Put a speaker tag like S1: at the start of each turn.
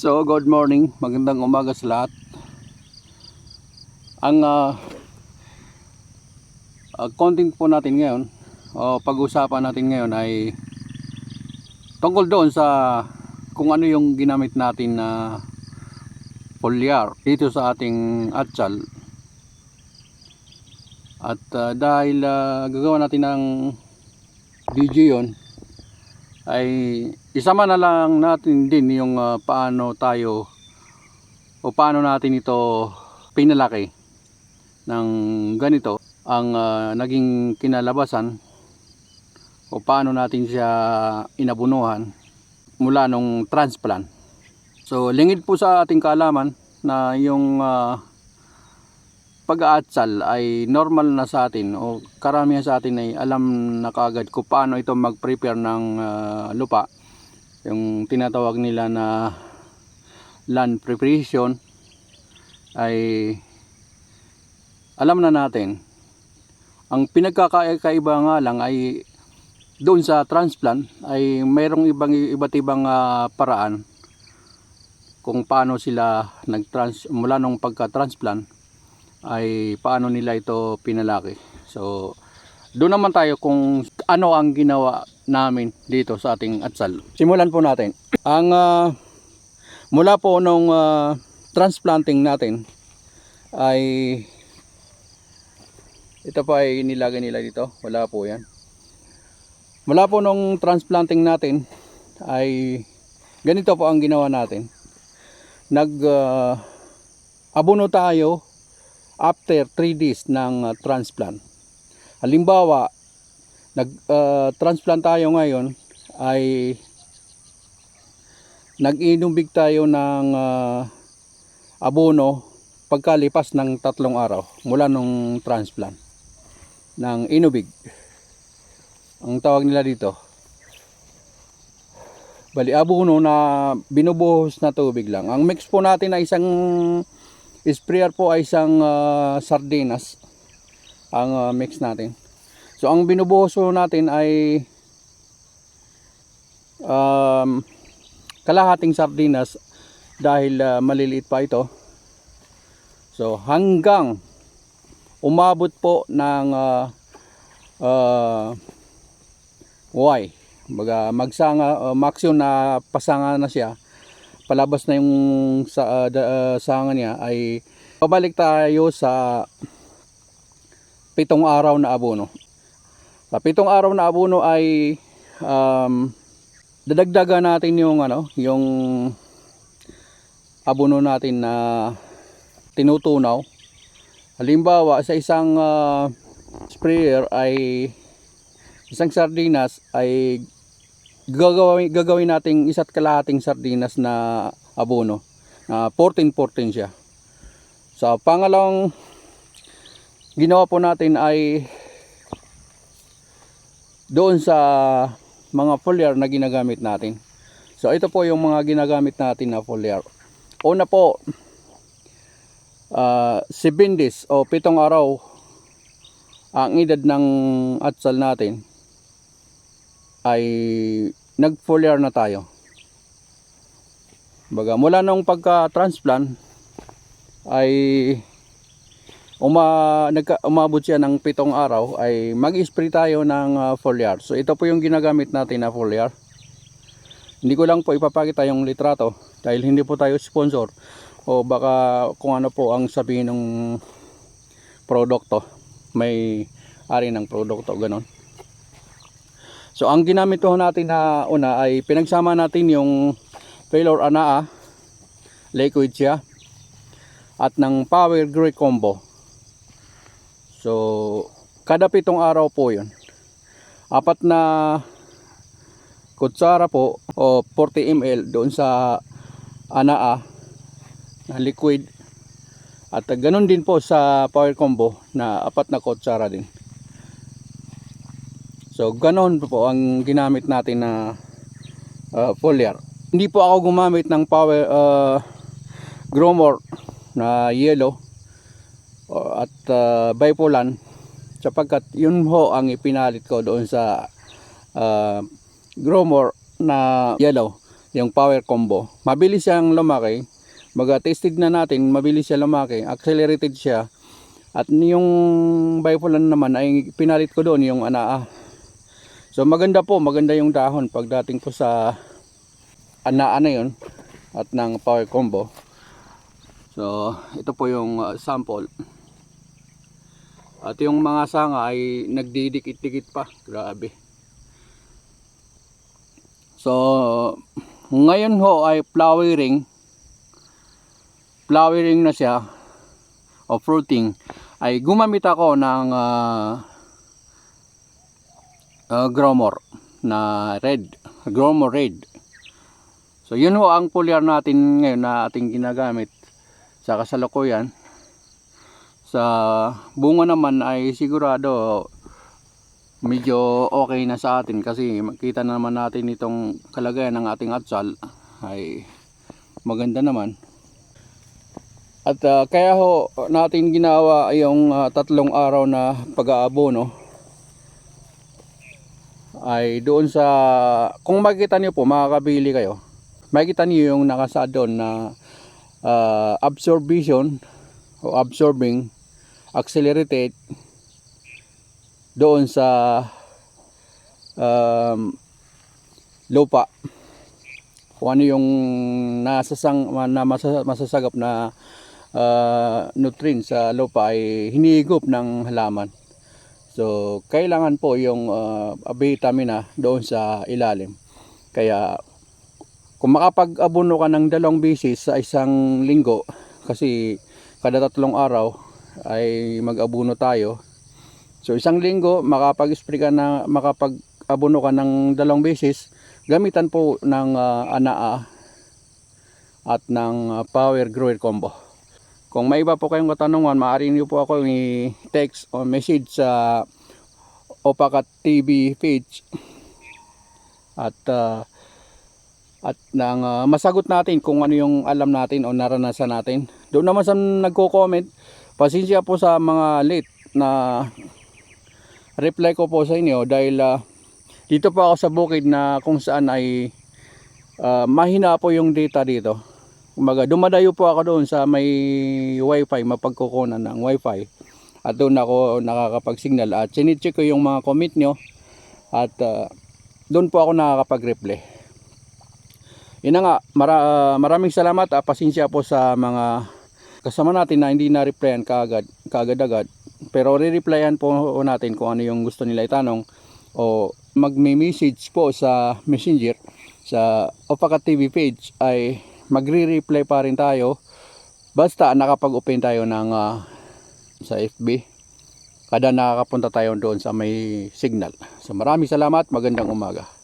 S1: So, good morning. Magandang umaga sa lahat. Ang uh, uh, content po natin ngayon, o pag-usapan natin ngayon ay tungkol doon sa kung ano yung ginamit natin na foliar dito sa ating atsal. At uh, dahil uh, gagawa natin ng video yon ay isama na lang natin din yung uh, paano tayo o paano natin ito pinalaki ng ganito ang uh, naging kinalabasan o paano natin siya inabunuhan mula nung transplant. So lingid po sa ating kaalaman na yung uh, pag-aatsal ay normal na sa atin o karamihan sa atin ay alam na kaagad kung paano ito mag-prepare ng uh, lupa. Yung tinatawag nila na land preparation ay alam na natin. Ang pinagkakaiba nga lang ay doon sa transplant ay mayroong ibang iba't ibang uh, paraan kung paano sila nag-trans mula nung pagka-transplant ay paano nila ito pinalaki. So, doon naman tayo kung ano ang ginawa namin dito sa ating atsal. Simulan po natin. Ang uh, mula po nung uh, transplanting natin ay ito pa ay nilagay nila dito. Wala po yan. Mula po nung transplanting natin ay ganito po ang ginawa natin. Nag uh, abono tayo after 3 days ng uh, transplant. Halimbawa, nag-transplant uh, tayo ngayon ay nag-inubig tayo ng uh, abono pagkalipas ng tatlong araw mula nung transplant ng inubig. Ang tawag nila dito. Bali abono na binubuhos na tubig lang. Ang mix po natin ay isang sprayer po ay isang uh, sardinas ang uh, mix natin. So ang binubuhos natin ay um, kalahating sardinas dahil uh, maliliit pa ito. So hanggang umabot po ng uh, uh, Y baga magsanga uh, maximum na pasanga na siya palabas na yung sa uh, da, uh, sanga niya ay pabalik tayo sa pitong araw na abono. Sa pitong araw na abono ay um, dadagdagan natin yung ano, yung abono natin na tinutunaw. Halimbawa sa isang uh, sprayer ay isang sardinas ay gagawin, gagawin nating isa't kalahating sardinas na abono. Na 14-14 siya. Sa so, pangalawang ginawa po natin ay doon sa mga foliar na ginagamit natin. So ito po yung mga ginagamit natin na foliar. Una po, uh, 7 days o pitong araw ang edad ng atsal natin ay nag foliar na tayo. Baga mula nung pagka-transplant ay uma, nagka, umabot siya ng pitong araw ay mag-spray tayo ng uh, foliar. So ito po yung ginagamit natin na foliar. Hindi ko lang po ipapakita yung litrato dahil hindi po tayo sponsor o baka kung ano po ang sabihin ng produkto. May ari ng produkto, ganon. So ang ginamit po natin na una ay pinagsama natin yung Failure Anaa liquid siya at ng Power Grey Combo. So kada pitong araw po 'yon. Apat na kutsara po o 40 ml doon sa Anaa na liquid at ganun din po sa Power Combo na apat na kutsara din. So, ganon po ang ginamit natin na uh, foliar. Hindi po ako gumamit ng power uh, gromor na yellow uh, at uh, bipolan sapagkat yun ho ang ipinalit ko doon sa uh, gromor na yellow yung power combo. Mabilis siyang lumaki. Mag-tested na natin, mabilis siya lumaki. Accelerated siya. At yung bipolar naman ay pinalit ko doon yung anaa. So maganda po, maganda yung dahon pagdating po sa anaa na yun at ng power combo. So ito po yung uh, sample. At yung mga sanga ay nagdidikit-dikit pa. Grabe. So, ngayon ho ay flowering. Flowering na siya o fruiting ay gumamit ako ng uh, uh, Gromor na red, Gromor red. So yun ho ang foliar natin ngayon na ating ginagamit sa kasalukuyan. Sa bunga naman ay sigurado medyo okay na sa atin kasi makita na naman natin itong kalagayan ng ating atsal ay maganda naman. At ah, kaya ho natin ginawa yung ah, tatlong araw na pag-aabono ay doon sa kung makikita niyo po makakabili kayo makikita niyo yung nakasaad doon na ah, absorption o absorbing accelerated doon sa um, lupa kung ano yung nasasang na masas- masasagap na uh, nutrients sa lupa ay hinihigop ng halaman. So, kailangan po yung uh, vitamina doon sa ilalim. Kaya, kung makapag-abono ka ng dalawang bisis sa isang linggo, kasi kada tatlong araw ay mag-abono tayo. So, isang linggo, makapag-spray ka na, makapag-abono ka ng dalawang bisis, gamitan po ng uh, anaa at ng uh, power grower combo. Kung may iba po kayong katanungan, maaari niyo po ako i-text o message sa Opakat TV page. At uh, at nang uh, masagot natin kung ano yung alam natin o naranasan natin. Doon naman sa nagko-comment, pasensya po sa mga late na reply ko po sa inyo dahil uh, dito po ako sa bukid na kung saan ay uh, mahina po yung data dito. Kumaga, dumadayo po ako doon sa may wifi, mapagkukunan ng wifi. At doon ako nakakapag-signal at sinicheck ko yung mga comment nyo at uh, doon po ako nakakapag-reply. Yun na nga, mara- maraming salamat at pasensya po sa mga kasama natin na hindi na-replyan kaagad, kaagad-agad. Pero re-replyan po natin kung ano yung gusto nila itanong o magme-message po sa messenger sa Opaka TV page ay magre-reply pa rin tayo basta nakapag-open tayo ng ah, sa FB kada nakakapunta tayo doon sa may signal. So maraming salamat, magandang umaga.